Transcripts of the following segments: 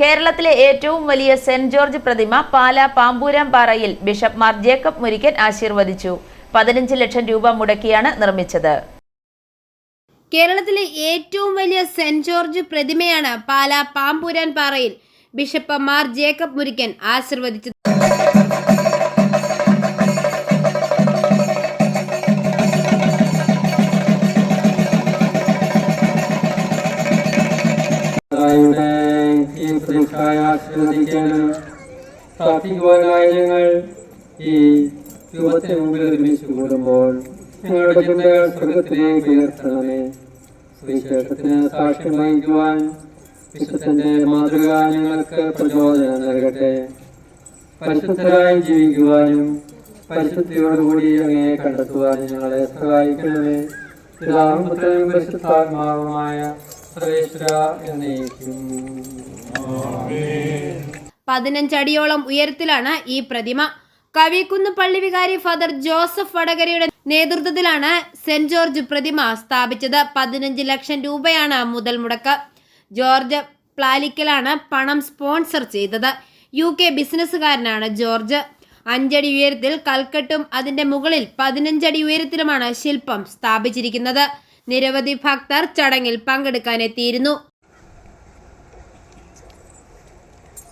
കേരളത്തിലെ ഏറ്റവും വലിയ സെന്റ് ജോർജ് പ്രതിമ പാല പാമ്പൂരാംപാറയിൽ ബിഷപ്പ് മാർ ജേക്കബ് മുരിക്കൻ ആശീർവദിച്ചു. പതിനഞ്ച് ലക്ഷം രൂപ മുടക്കിയാണ് നിർമ്മിച്ചത്. കേരളത്തിലെ ഏറ്റവും വലിയ സെന്റ് ജോർജ് പ്രതിമയാണ് പാല പാമ്പൂരാൻ പാറയിൽ ബിഷപ്പ് മാർ ജേക്കബ് മുരിക്കൻ ആശീർവദിച്ചത്. പ്രതിഷ്ഠായ ആശീർവദിക്കാനും പ്രാർത്ഥിക്കുവാനായി ഞങ്ങൾ ഈ രൂപത്തിന് മുമ്പിൽ ഒരുമിച്ച് കൂടുമ്പോൾ ഞങ്ങളുടെ ചിന്തകൾ സ്വർഗത്തിലേക്ക് ഉയർത്തണമേ. സുവിശേഷത്തിന് സാക്ഷ്യം വഹിക്കുവാൻ വിശുദ്ധന്റെ മാതൃക ഞങ്ങൾക്ക് പ്രചോദനം നൽകട്ടെ. പരിശുദ്ധരായി ജീവിക്കുവാനും പരിശുദ്ധിയോടുകൂടി അങ്ങയെ കണ്ടെത്തുവാനും ഞങ്ങളെ സഹായിക്കണമേ. പിതാവും പുത്രനും പരിശുദ്ധാത്മാവുമായ സർവേശ്വര എന്നേക്കും. പതിനഞ്ചടിയോളം ഉയരത്തിലാണ് ഈ പ്രതിമ. കവിക്കുന്ന് പള്ളി വികാരി ഫാദർ ജോസഫ് വടകരയുടെ നേതൃത്വത്തിലാണ് സെന്റ് ജോർജ് പ്രതിമ സ്ഥാപിച്ചത്. പതിനഞ്ച് ലക്ഷം രൂപയാണ് മുതൽ മുടക്ക് ജോർജ് പ്ലാലിക്കലാണ് പണം സ്പോൺസർ ചെയ്തത്. യു കെ ബിസിനസ്സുകാരനാണ് ജോർജ്. അഞ്ചടി ഉയരത്തിൽ കൽക്കെട്ടും അതിന്റെ മുകളിൽ പതിനഞ്ചടി ഉയരത്തിലുമാണ് ശില്പം സ്ഥാപിച്ചിരിക്കുന്നത്. നിരവധി ഭക്തർ ചടങ്ങിൽ പങ്കെടുക്കാനെത്തിയിരുന്നു.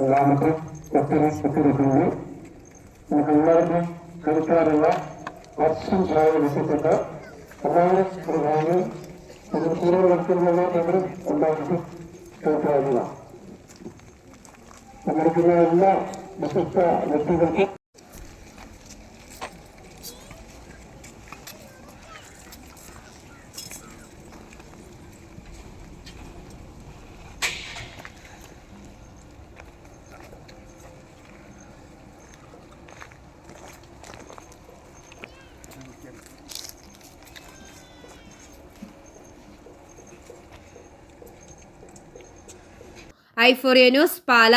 എല്ലാവർക്കും ഒത്തിരി ഒത്തിരിക്കുന്നു നമുക്ക് എല്ലാവർക്കും കളിക്കാറുള്ള വർഷം ചായ വിസിറ്റുണ്ട് എല്ലാവരും ഒരു ഭാഗ്യം ഇത് കൂടുതൽ വർഷങ്ങളുള്ള എവിടെ ഉണ്ടാക്കി കേൾക്കാവുന്നതാണ്. പങ്കെടുക്കുന്ന എല്ലാ വിശിഷ്ട വ്യക്തികൾക്കും ഐഫോറിയ ന്യൂസ് പാല